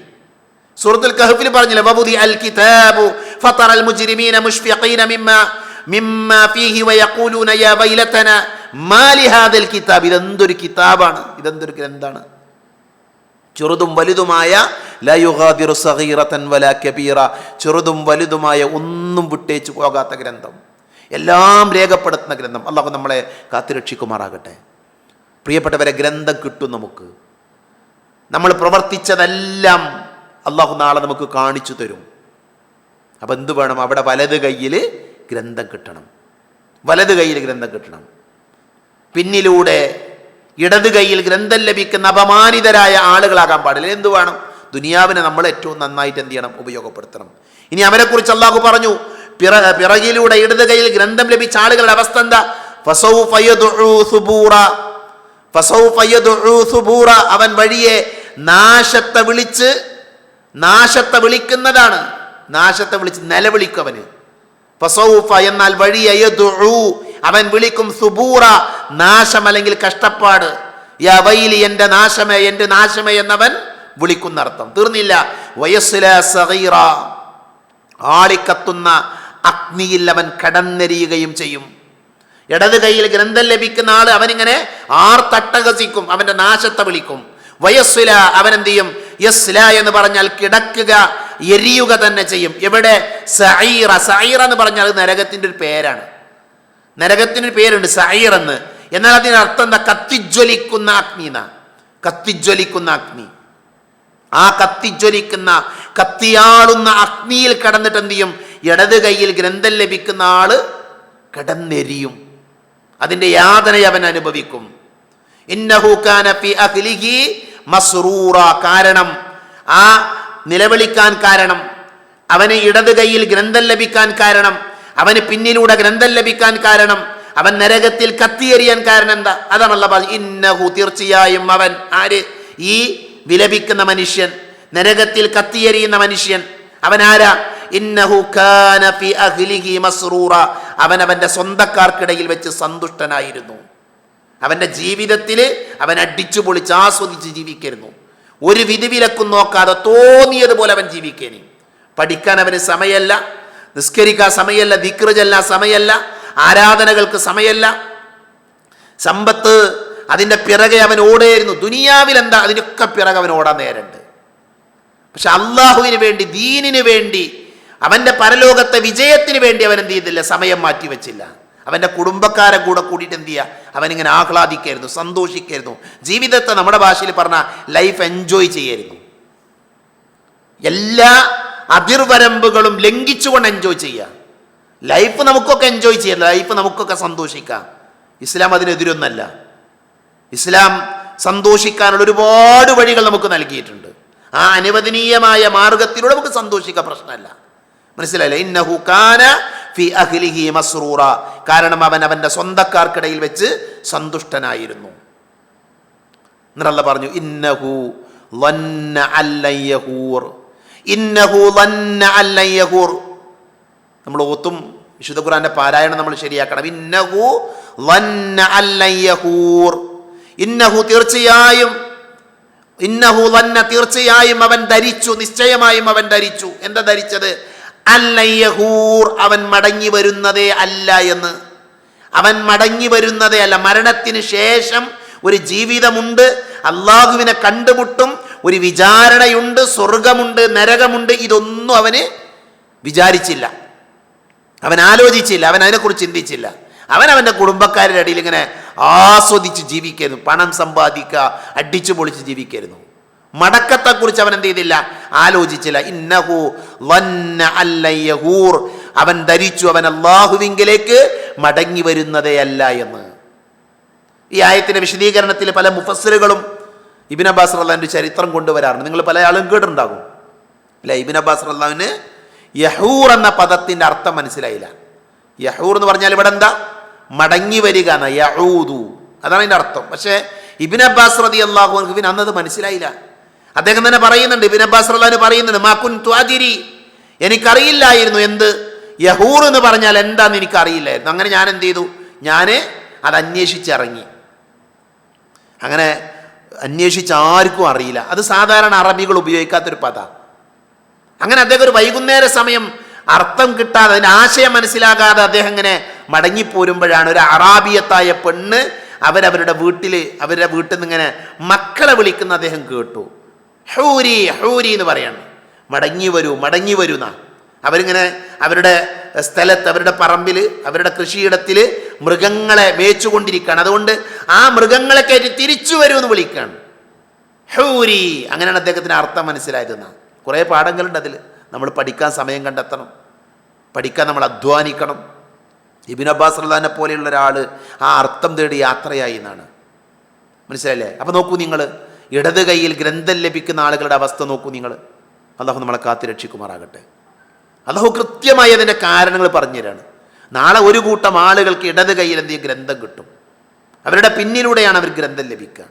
സൂറത്തുൽ കഹഫിൽ പറഞ്ഞില്ലേ വബുദി അൽ കിതാബു ഫതറൽ മുജ്രിമീന മുഷ്ഫിഖീന മിമ്മ മിമ്മ ഫീഹി വയഖൂലൂന യാ വൈലതന മാ ലിഹാദൽ കിതാബ്. ഇതെന്തൊരു കിതാബാണ് ഇതെന്തൊരു ഗ്രന്ഥാണ്. ചെറുതും വലുതുമായ ലയുഗാദിറു സഗീറതൻ വല കബീറ ചെറുതും വലുതുമായ ഒന്നും വിട്ടേച്ചു പോകാത്ത ഗ്രന്ഥം. എല്ലാം രേഖപ്പെടുത്തുന്ന ഗ്രന്ഥം. അള്ളാഹു നമ്മളെ കാത്തുരക്ഷിക്കുമാറാകട്ടെ. പ്രിയപ്പെട്ടവരെ ഗ്രന്ഥം കിട്ടും നമുക്ക്. നമ്മൾ പ്രവർത്തിച്ചതെല്ലാം അള്ളാഹു നാളെ നമുക്ക് കാണിച്ചു തരും. അപ്പം എന്ത് വേണം? അവിടെ വലത് കയ്യിൽ ഗ്രന്ഥം കിട്ടണം. വലത് കയ്യിൽ ഗ്രന്ഥം കിട്ടണം. പിന്നിലൂടെ ഇടത് കയ്യിൽ ഗ്രന്ഥം ലഭിക്കുന്ന അപമാനിതരായ ആളുകളാകാൻ പാടില്ല. എന്ത് വേണം? ദുനിയാവിനെ നമ്മൾ ഏറ്റവും നന്നായിട്ട് എന്ത് ചെയ്യണം? ഉപയോഗപ്പെടുത്തണം. ഇനി അവരെക്കുറിച്ച് അള്ളാഹു പറഞ്ഞു പിറ പിറകിലൂടെ ഇടത് കയ്യിൽ ഗ്രന്ഥം ലഭിച്ച ആളുകളുടെ അവസ്ഥ എന്താ. അവൻ വഴിയെ നാശത്തെ വിളിച്ച് നാശത്തെ വിളിക്കുന്നതാണ്. നാശത്തെ വിളിച്ച് നിലവിളിക്കും അവന്. ഫസൗഫ എന്നാൽ വഴി അവൻ വിളിക്കും സുബൂറ നാശം അല്ലെങ്കിൽ കഷ്ടപ്പാട്. യാ വൈലി എന്റെ നാശമേ എന്റെ നാശമേ എന്നവൻ വിളിക്കുന്ന അർത്ഥം തീർന്നില്ല. വയസ്സില സഹീറ ആളിക്കത്തുന്ന അഗ്നിയിൽ അവൻ കടന്നെരിയുകയും ചെയ്യും. ഇടത് കൈയിൽ ഗ്രന്ഥം ലഭിക്കുന്ന ആൾ അവനിങ്ങനെ ആർ തട്ടകസിക്കും അവന്റെ നാശത്തെ വിളിക്കും. വയസ്സില അവൻ എന്ത് ചെയ്യും? യസ്ല എന്ന് പറഞ്ഞാൽ കിടക്കുക എരിയുക തന്നെ ചെയ്യും. എവിടെ? സൈറ സൈറ എന്ന് പറഞ്ഞാൽ നരകത്തിന്റെ ഒരു പേരാണ്. നരകത്തിന്റെ ഒരു പേരുണ്ട് സൈർ എന്ന്. എന്നാൽ അതിന് അർത്ഥം എന്താ? കത്തിജ്വലിക്കുന്ന അഗ്നി എന്നാ. കത്തിജ്വലിക്കുന്ന അഗ്നി. ആ കത്തിജ്വലിക്കുന്ന കത്തിയാളുന്ന അഗ്നിയിൽ കടന്നിട്ട് എന്ത് ചെയ്യും? ഇടത് കൈയിൽ ഗ്രന്ഥം ലഭിക്കുന്ന ആൾ കിടന്നെരിയും. അതിന്റെ യാതന അവൻ അനുഭവിക്കും. മസ്റൂറ കാരണം. ആ നിലവിളിക്കാൻ കാരണം. അവന് ഇടത് കൈയിൽ ഗ്രന്ഥം ലഭിക്കാൻ കാരണം. അവന് പിന്നിലൂടെ ഗ്രന്ഥം ലഭിക്കാൻ കാരണം. അവൻ നരകത്തിൽ കത്തിയെറിയാൻ കാരണം എന്താ? അതാണല്ല ഇന്നഹു തീർച്ചയായും അവൻ ആര്? ഈ വിലപിക്കുന്ന മനുഷ്യൻ നരകത്തിൽ കത്തിയെറിയുന്ന മനുഷ്യൻ. അവൻ ആരാ? ഇന്നഹു അവൻ അവന്റെ സ്വന്തക്കാർക്കിടയിൽ വെച്ച് സന്തുഷ്ടനായിരുന്നു. അവന്റെ ജീവിതത്തിൽ അവൻ അടിച്ചു പൊളിച്ച് ആസ്വദിച്ച് ജീവിക്കരുന്നു. ഒരു വിധിവിലക്കും നോക്കാതെ തോന്നിയതുപോലെ അവൻ ജീവിക്കേനി. പഠിക്കാൻ അവന് സമയമല്ല നിസ്കരിക്കാൻ സമയമല്ല ദിക്റ് സമയമല്ല ആരാധനകൾക്ക് സമയമല്ല സമ്പത്ത് അതിന്റെ പിറകെ അവൻ ഓടേരുന്നു. ദുനിയാവിൽ എന്താ? അതിനൊക്കെ പിറകെ അവൻ ഓടാൻ നേരമുണ്ട്. പക്ഷെ അള്ളാഹുവിന് വേണ്ടി ദീനിന് വേണ്ടി അവന്റെ പരലോകത്തെ വിജയത്തിന് വേണ്ടി അവൻ എന്ത് ചെയ്തില്ല? സമയം മാറ്റി വെച്ചില്ല അവന്റെ കുടുംബക്കാരെ കൂടെ കൂടിയിട്ട് എന്ത് ചെയ്യുക അവനിങ്ങനെ ആഹ്ലാദിക്കായിരുന്നു സന്തോഷിക്കായിരുന്നു. ജീവിതത്തെ നമ്മുടെ ഭാഷയിൽ പറഞ്ഞ ലൈഫ് എൻജോയ് ചെയ്യായിരുന്നു. എല്ലാ അതിർവരമ്പുകളും ലംഘിച്ചുകൊണ്ട് എൻജോയ് ചെയ്യുക ലൈഫ് നമുക്കൊക്കെ എൻജോയ് ചെയ്യാം ലൈഫ് നമുക്കൊക്കെ സന്തോഷിക്കാം. ഇസ്ലാം അതിനെതിരൊന്നല്ല. ഇസ്ലാം സന്തോഷിക്കാനുള്ള ഒരുപാട് വഴികൾ നമുക്ക് നൽകിയിട്ടുണ്ട്. ആ അനുവദനീയമായ മാർഗത്തിലൂടെ നമുക്ക് സന്തോഷിക്കാൻ പ്രശ്നമല്ല. മനസ്സിലായില്ലേ? ഇന്നഹു കാന ഫി അഹ്ലിഹി മസ്റൂറ. കാരണം അവൻ അവന്റെ സ്വന്തക്കാർക്കിടയിൽ വെച്ച് സന്തുഷ്ടനായിരുന്നു. എന്നിട്ടല്ല പറഞ്ഞു ഇന്നഹു അല്ലയ്യഹൂർ ഇന്നഹു അല്ലയ്യഹൂർ നമ്മൾ ഓത്തും വിശുദ്ധ ഖുറാന്റെ പാരായണം നമ്മൾ ശരിയാക്കണം. ഇന്നഹു അല്ലയ്യഹൂർ ഇന്നഹു തീർച്ചയായും ഇന്നഹു ലന്ന തീർച്ചയായും അവൻ ധരിച്ചു നിശ്ചയമായും അവൻ ധരിച്ചു. എന്താ ധരിച്ചത്? അല്ലൻ യഹൂർ അവൻ മടങ്ങി വരുന്നതേ അല്ല എന്ന്. അവൻ മടങ്ങി വരുന്നതേ അല്ല. മരണത്തിന് ശേഷം ഒരു ജീവിതമുണ്ട്. അള്ളാഹുവിനെ കണ്ടുമുട്ടും. ഒരു വിചാരണയുണ്ട് സ്വർഗമുണ്ട് നരകമുണ്ട്. ഇതൊന്നും അവന് വിചാരിച്ചില്ല. അവൻ ആലോചിച്ചില്ല. അവൻ അതിനെക്കുറിച്ച് ചിന്തിച്ചില്ല. അവൻ അവന്റെ കുടുംബക്കാരുടെ ഇടയിൽ ഇങ്ങനെ ആസ്വദിച്ച് ജീവിക്കുന്നു. പണം സമ്പാദിക്കുക അടിച്ചു പൊളിച്ച് ജീവിക്കായിരുന്നു മടക്കത്തെക്കുറിച്ച് അവൻ എന്ത് ചെയ്തില്ല? ആലോചിച്ചില്ല. ഇന്നഹു അല്ലയ്യഹൂർ. അവൻ ധരിച്ചു അവൻ അള്ളാഹുവിങ്കിലേക്ക് മടങ്ങി വരുന്നതേ അല്ല എന്ന്. ഈ ആയത്തിന്റെ വിശദീകരണത്തിൽ പല മുഫസ്സറുകളും ഇബിൻ അബ്ബാസ് അള്ളാഹിന്റെ ചരിത്രം കൊണ്ടുവരാറുണ്ട്. നിങ്ങൾ പല ആളും കേട്ടിട്ടുണ്ടാകും. അല്ല ഇബിൻ അബ്ബാസ് അള്ളാഹുവിന് യഹൂർ എന്ന പദത്തിന്റെ അർത്ഥം മനസ്സിലായില്ല. യഹൂർ എന്ന് പറഞ്ഞാൽ ഇവിടെ എന്താ? മടങ്ങി വരിക എന്ന. യഹൂദു. അതാണ് അതിന്റെ അർത്ഥം. പക്ഷേ ഇബിൻ അബ്ബാസ് റതി അള്ളാഹു അന്നത് മനസ്സിലായില്ല. അദ്ദേഹം തന്നെ പറയുന്നുണ്ട് ഇബിൻ അബ്ബാസ് റല്ലാന് പറയുന്നുണ്ട് മാക്കുൻ ത്വാജിരി എനിക്കറിയില്ലായിരുന്നു എന്ത്? യഹൂർ എന്ന് പറഞ്ഞാൽ എന്താന്ന് എനിക്കറിയില്ലായിരുന്നു. അങ്ങനെ ഞാൻ എന്ത് ചെയ്തു? ഞാൻ അത് അന്വേഷിച്ചിറങ്ങി. അങ്ങനെ അന്വേഷിച്ച് ആർക്കും അറിയില്ല. അത് സാധാരണ അറബികൾ ഉപയോഗിക്കാത്തൊരു പദ. അങ്ങനെ അദ്ദേഹം ഒരു വൈകുന്നേര സമയം അർത്ഥം കിട്ടാതെ അതിന്റെ ആശയം മനസ്സിലാകാതെ അദ്ദേഹം ഇങ്ങനെ മടങ്ങിപ്പോരുമ്പോഴാണ് ഒരു അറാബിയത്തായ പെണ്ണ് അവരവരുടെ വീട്ടിൽ അവരുടെ വീട്ടിൽ നിന്ന് ഇങ്ങനെ മക്കളെ വിളിക്കുന്ന അദ്ദേഹം കേട്ടു. ഹൂരി ഹൂരി എന്ന് പറയാണ്. മടങ്ങി വരൂ മടങ്ങി വരൂ എന്നാ അവരിങ്ങനെ അവരുടെ സ്ഥലത്ത് അവരുടെ പറമ്പിൽ അവരുടെ കൃഷിയിടത്തിൽ മൃഗങ്ങളെ മേച്ചുകൊണ്ടിരിക്കുകയാണ്. അതുകൊണ്ട് ആ മൃഗങ്ങളെ കയറ്റി തിരിച്ചു വരൂ എന്ന് വിളിക്കുകയാണ്. ഹൂരി അങ്ങനെയാണ് അദ്ദേഹത്തിന് അർത്ഥം മനസ്സിലായതെന്ന കുറേ പാഠങ്ങളുണ്ട് അതിൽ നമ്മൾ പഠിക്കാൻ സമയം കണ്ടെത്തണം. പഠിക്കാൻ നമ്മൾ അധ്വാനിക്കണം. ഇബിൻ അബ്ബാസ് റഹ്ലാനെ പോലെയുള്ള ഒരാൾ ആ അർത്ഥം തേടി യാത്രയായി എന്നാണ്. മനസ്സിലായില്ലേ? അപ്പോൾ നോക്കൂ നിങ്ങൾ ഇടത് കൈയിൽ ഗ്രന്ഥം ലഭിക്കുന്ന ആളുകളുടെ അവസ്ഥ നോക്കൂ നിങ്ങൾ. അള്ളാഹു നമ്മളെ കാത്തി രക്ഷിക്കുമാറാകട്ടെ. അള്ളാഹു കൃത്യമായി അതിന്റെ കാരണങ്ങൾ പറഞ്ഞു തരാണ്. നാളെ ഒരു കൂട്ടം ആളുകൾക്ക് ഇടത് കൈയിൽ എന്ത് ചെയ്യും? ഗ്രന്ഥം കിട്ടും. അവരുടെ പിന്നിലൂടെയാണ് അവർ ഗ്രന്ഥം ലഭിക്കുക.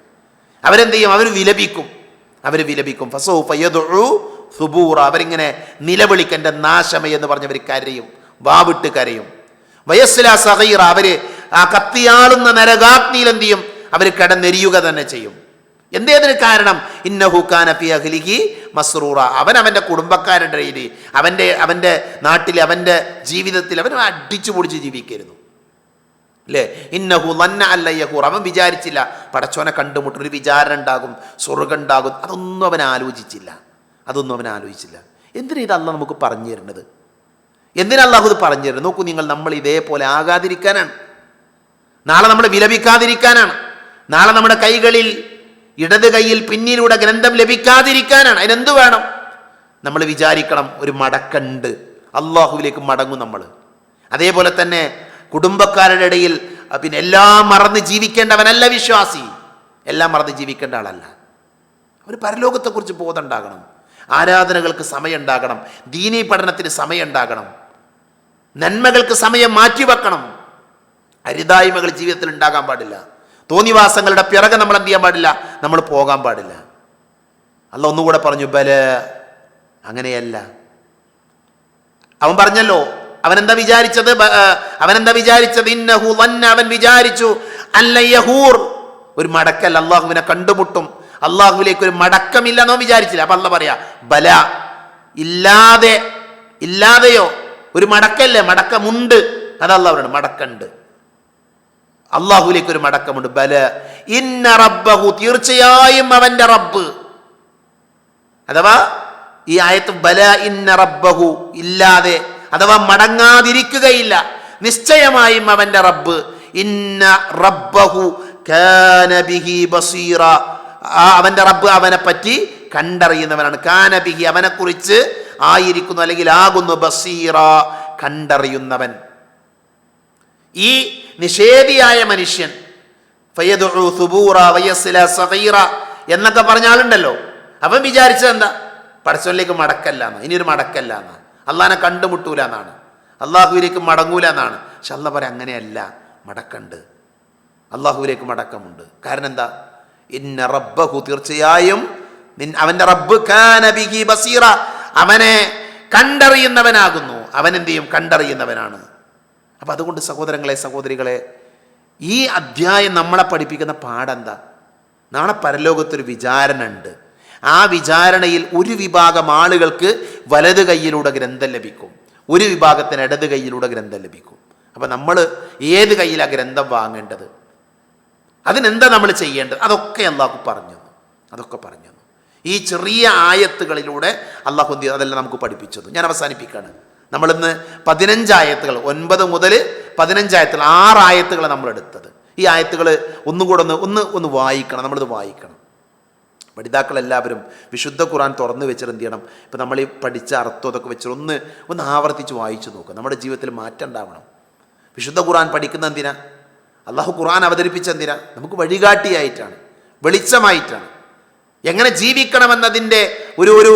അവരെന്ത് ചെയ്യും? അവർ വിലപിക്കും. അവർ വിലപിക്കും. ഫസോ ഫയ്യതൊഴു സുബൂറ. അവരിങ്ങനെ നിലവിളിക്കന്റെ നാശമ എന്ന് പറഞ്ഞവർ കരയും. വാവിട്ട് കരയും. വയസ്സില സഹീറ. അവർ ആ കത്തിയാളുന്ന നരകാഗ്നിയിൽ എന്ത് ചെയ്യും? അവർ കിടന്നെരിയുക തന്നെ ചെയ്യും. എന്തേതിന് കാരണം? ഇന്നഹുഖാന ഫി അഹ്ലിഹി മസ്റൂറ. അവൻ അവന്റെ കുടുംബക്കാരുടെ ഇടയിൽ അവന്റെ അവന്റെ നാട്ടിൽ അവന്റെ ജീവിതത്തിൽ അവൻ അടിച്ചു പൊടിച്ച് ജീവിക്കരുന്നു അല്ലേ? ഇന്നഹു ലന്ന അല്ല യഹൂർ. അവൻ വിചാരിച്ചില്ല പടച്ചോനെ കണ്ടുമുട്ടും ഒരു വിചാരം ഉണ്ടാകും സ്വർഗം ഉണ്ടാകും. അതൊന്നും അവൻ ആലോചിച്ചില്ല. അതൊന്നും അവൻ ആലോചിച്ചില്ല. എന്തിനാ ഇതല്ല നമുക്ക് പറഞ്ഞു തരുന്നത്? എന്തിനാ അള്ളാഹു ഇത് പറഞ്ഞു തരുന്നത്? നോക്കൂ നിങ്ങൾ നമ്മൾ ഇതേപോലെ ആകാതിരിക്കാനാണ്. നാളെ നമ്മൾ വിലപിക്കാതിരിക്കാനാണ്. നാളെ നമ്മുടെ കൈകളിൽ ഇടത് കൈയിൽ പിന്നിലൂടെ ഗ്രന്ഥം ലഭിക്കാതിരിക്കാനാണ്. അതിനെന്ത് വേണം? നമ്മൾ വിചാരിക്കണം ഒരു മടക്കുണ്ട്. അള്ളാഹുവിലേക്ക് മടങ്ങും നമ്മൾ. അതേപോലെ തന്നെ കുടുംബക്കാരുടെ ഇടയിൽ പിന്നെ എല്ലാം മറന്ന് ജീവിക്കേണ്ടവനല്ല വിശ്വാസി. എല്ലാം മറന്ന് ജീവിക്കേണ്ട ആളല്ല. ഒരു പരലോകത്തെക്കുറിച്ച് ബോധമുണ്ടാകണം. ആരാധനകൾക്ക് സമയം ഉണ്ടാകണം ദീനീ പഠനത്തിന് സമയം ഉണ്ടാകണം നന്മകൾക്ക് സമയം മാറ്റിവെക്കണം. അരുതായ്മകൾ ജീവിതത്തിൽ ഉണ്ടാകാൻ പാടില്ല. തോന്നിവാസങ്ങളുടെ പിറകെ നമ്മൾ എന്ത് ചെയ്യാൻ പാടില്ല? നമ്മൾ പോകാൻ പാടില്ല. അല്ല ഒന്നുകൂടെ പറഞ്ഞു ബല. അങ്ങനെയല്ല. അവൻ പറഞ്ഞല്ലോ അവനെന്താ വിചാരിച്ചത്? അവനെന്താ വിചാരിച്ചത്? ഇന്നഹു അവൻ വിചാരിച്ചു അല്ല യഹൂർ. ഒരു മടക്കല്ല അള്ളാഹുവിനെ കണ്ടുമുട്ടും. അള്ളാഹുവിലേക്ക് ഒരു മടക്കമില്ല എന്നോ വിചാരിച്ചില്ല. അപ്പൊ അല്ല പറയാ ബല ഇല്ലാതെ ഇല്ലാതെയോ? ഒരു മടക്കല്ലേ? മടക്കമുണ്ട്. അതല്ല അവരുടെ മടക്കുണ്ട്. അള്ളാഹുലേക്ക് ഒരു മടക്കമുണ്ട്. ബല. ഇന്ന റബ്ബഹു തീർച്ചയായും അവന്റെ റബ്ബ്. അഥവാ ഈ ആയത്ത് ബല ഇന്ന റബ്ബഹു ഇല്ലാതെ അഥവാ മടങ്ങാതിരിക്കുകയില്ല. നിശ്ചയമായും അവന്റെ റബ്ബ്. ഇന്ന റബ്ബഹു കാനബിഹി ബസീറ. അവന്റെ റബ്ബ് അവനെ പറ്റി കണ്ടറിയുന്നവനാണ്. കാനബിഹി അവനെ കുറിച്ച് ആയിരിക്കുന്നു അല്ലെങ്കിൽ ആകുന്നു ബസീറ കണ്ടറിയുന്നവൻ. ഈ നിഷേധിയായ മനുഷ്യൻ എന്നൊക്കെ പറഞ്ഞ ആളുണ്ടല്ലോ. അവൻ വിചാരിച്ചത് എന്താ? പടച്ചോനിലേക്ക് മടക്കല്ല എന്ന് ഇനി ഒരു മടക്കല്ല എന്ന് അള്ളഹാനെ കണ്ടുമുട്ടൂല എന്നാണ്. അള്ളാഹുവിലേക്ക് മടങ്ങൂല എന്നാണ്. പക്ഷെ അല്ല പറയാം അങ്ങനെയല്ല. മടക്കണ്ട്. അള്ളാഹുവിലേക്ക് മടക്കമുണ്ട്. കാരണം എന്താ? ഇന്ന റബ്ബഹു തീർച്ചയായും നിൻ- അവന്റെ റബ്ബ് ബസീറ. അവനെ കണ്ടറിയുന്നവനാകുന്നു. അവൻ എന്ത് ചെയ്യും? കണ്ടറിയുന്നവനാണ്. അപ്പം അതുകൊണ്ട് സഹോദരങ്ങളെ സഹോദരികളെ ഈ അധ്യായം നമ്മളെ പഠിപ്പിക്കുന്ന പാടെന്താ നാളെ പരലോകത്തൊരു വിചാരണ ഉണ്ട് ആ വിചാരണയിൽ ഒരു വിഭാഗം ആളുകൾക്ക് വലത് കൈയിലൂടെ ഗ്രന്ഥം ലഭിക്കും. ഒരു വിഭാഗത്തിന് ഇടത് കൈയിലൂടെ ഗ്രന്ഥം ലഭിക്കും. അപ്പം നമ്മൾ ഏത് കയ്യിലാണ് ഗ്രന്ഥം വാങ്ങേണ്ടത്? അതിനെന്താ നമ്മൾ ചെയ്യേണ്ടത്? അതൊക്കെ അള്ളാഹു പറഞ്ഞു. അതൊക്കെ പറഞ്ഞു. ഈ ചെറിയ ആയത്തുകളിലൂടെ അള്ളാഹു അതെല്ലാം നമുക്ക് പഠിപ്പിച്ചു ഞാൻ അവസാനിപ്പിക്കുകയാണ് നമ്മളിന്ന് പതിനഞ്ചായത്തുകൾ ഒൻപത് മുതൽ പതിനഞ്ചായത്തുകൾ ആറായത്തുകൾ എടുത്തത് ഈ ആയത്തുകൾ ഒന്നും കൂടെ ഒന്ന് ഒന്ന് ഒന്ന് വായിക്കണം നമ്മളിത് വായിക്കണം. പഠിതാക്കൾ എല്ലാവരും വിശുദ്ധ ഖുറാൻ തുറന്നു വെച്ചിട്ട് എന്ത് ചെയ്യണം? ഇപ്പം നമ്മൾ ഈ പഠിച്ച അർത്ഥം അതൊക്കെ വെച്ചിട്ട് ഒന്ന് ഒന്ന് ആവർത്തിച്ച് വായിച്ചു നോക്കുക. നമ്മുടെ ജീവിതത്തിൽ മാറ്റം ഉണ്ടാവണം. വിശുദ്ധ ഖുറാൻ പഠിക്കുന്ന എന്തിനാ? അള്ളാഹു ഖുറാൻ അവതരിപ്പിച്ച എന്തിനാ? നമുക്ക് വഴികാട്ടിയായിട്ടാണ് വെളിച്ചമായിട്ടാണ്. എങ്ങനെ ജീവിക്കണമെന്നതിന്റെ ഒരു ഒരു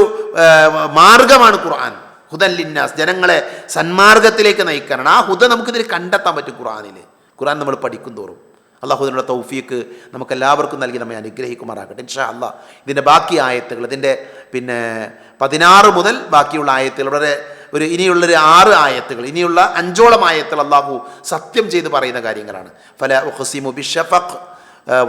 മാർഗമാണ് ഖുർആൻ. ഹുദൻ ലിന്നാസ് ജനങ്ങളെ സന്മാർഗത്തിലേക്ക് നയിക്കാനാണ്. ആ ഹുദ നമുക്കിതിൽ കണ്ടെത്താൻ പറ്റും ഖുറാനിൽ ഖുറാൻ നമ്മൾ പഠിക്കും തോറും. അള്ളാഹുദിനുള്ള തൗഫീക്ക് നമുക്ക് എല്ലാവർക്കും നൽകി നമ്മെ അനുഗ്രഹിക്കുമാറാകട്ടെ. ഇൻഷാ അള്ളാഹ് ഇതിന്റെ ബാക്കി ആയത്തുകൾ ഇതിന്റെ പിന്നെ പതിനാറ് മുതൽ ബാക്കിയുള്ള ആയത്തുകൾ വളരെ ഒരു ഇനിയുള്ളൊരു ആറ് ആയത്തുകൾ ഇനിയുള്ള അഞ്ചോളം ആയത്തുകൾ അള്ളാഹു സത്യം ചെയ്ത് പറയുന്ന കാര്യങ്ങളാണ്. ഫല ഉഖ്സിമു ബിഷഫഖ്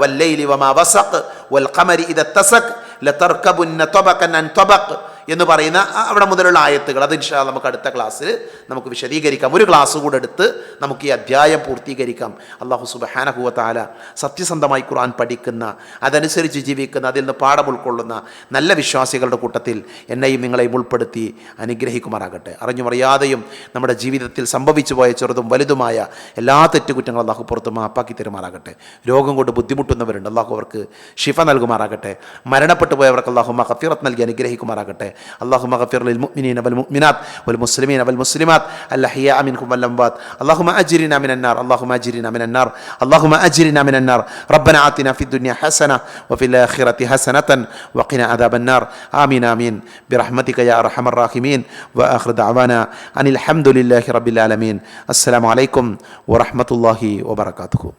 വല്ലൈലി വമാ വസഖ് വൽ ഖമരി ഇദ തസഖ് ലതർകബുന്ന തബഖൻ അൻ തബഖ് എന്ന് പറയുന്ന അവിടെ മുതലുള്ള ആയത്തുകൾ. അത് ഇൻഷാ നമുക്ക് അടുത്ത ക്ലാസ്സിൽ നമുക്ക് വിശദീകരിക്കാം. ഒരു ക്ലാസ് കൂടെ എടുത്ത് നമുക്ക് ഈ അധ്യായം പൂർത്തീകരിക്കാം. അള്ളാഹു സുബഹാനഹുവത്താല സത്യസന്ധമായി ഖുർആൻ പഠിക്കുന്ന അതനുസരിച്ച് ജീവിക്കുന്ന അതിൽ നിന്ന് പാഠം ഉൾക്കൊള്ളുന്ന നല്ല വിശ്വാസികളുടെ കൂട്ടത്തിൽ എന്നെയും നിങ്ങളെയും ഉൾപ്പെടുത്തി അനുഗ്രഹിക്കുമാറാകട്ടെ. അറിഞ്ഞുമറിയാതെയും നമ്മുടെ ജീവിതത്തിൽ സംഭവിച്ചു പോയ ചെറുതും വലുതുമായ എല്ലാ തെറ്റുകുറ്റങ്ങളും അള്ളാഹു പുറത്ത് മാപ്പാക്കി തരുമാറാകട്ടെ. രോഗം കൊണ്ട് ബുദ്ധിമുട്ടുന്നവരുണ്ട്. അള്ളാഹു അവർക്ക് ഷിഫ നൽകുമാറാകട്ടെ. മരണപ്പെട്ടു പോയവർക്ക് അള്ളാഹു മഹഫിറത്ത് നൽകി അനുഗ്രഹിക്കുമാറാകട്ടെ. اللهم اغفر للمؤمنين والمؤمنات والمسلمين والمسلمات الأحياء منكم والأموات. اللهم أجرنا من النار اللهم أجرنا من النار اللهم أجرنا من النار. ربنا آتنا في الدنيا حسنة وفي الآخرة حسنة وقنا عذاب النار. آمين آمين. برحمتك يا أرحم الراحمين. وآخر دعوانا أن الحمد لله رب العالمين. السلام عليكم ورحمة الله وبركاته.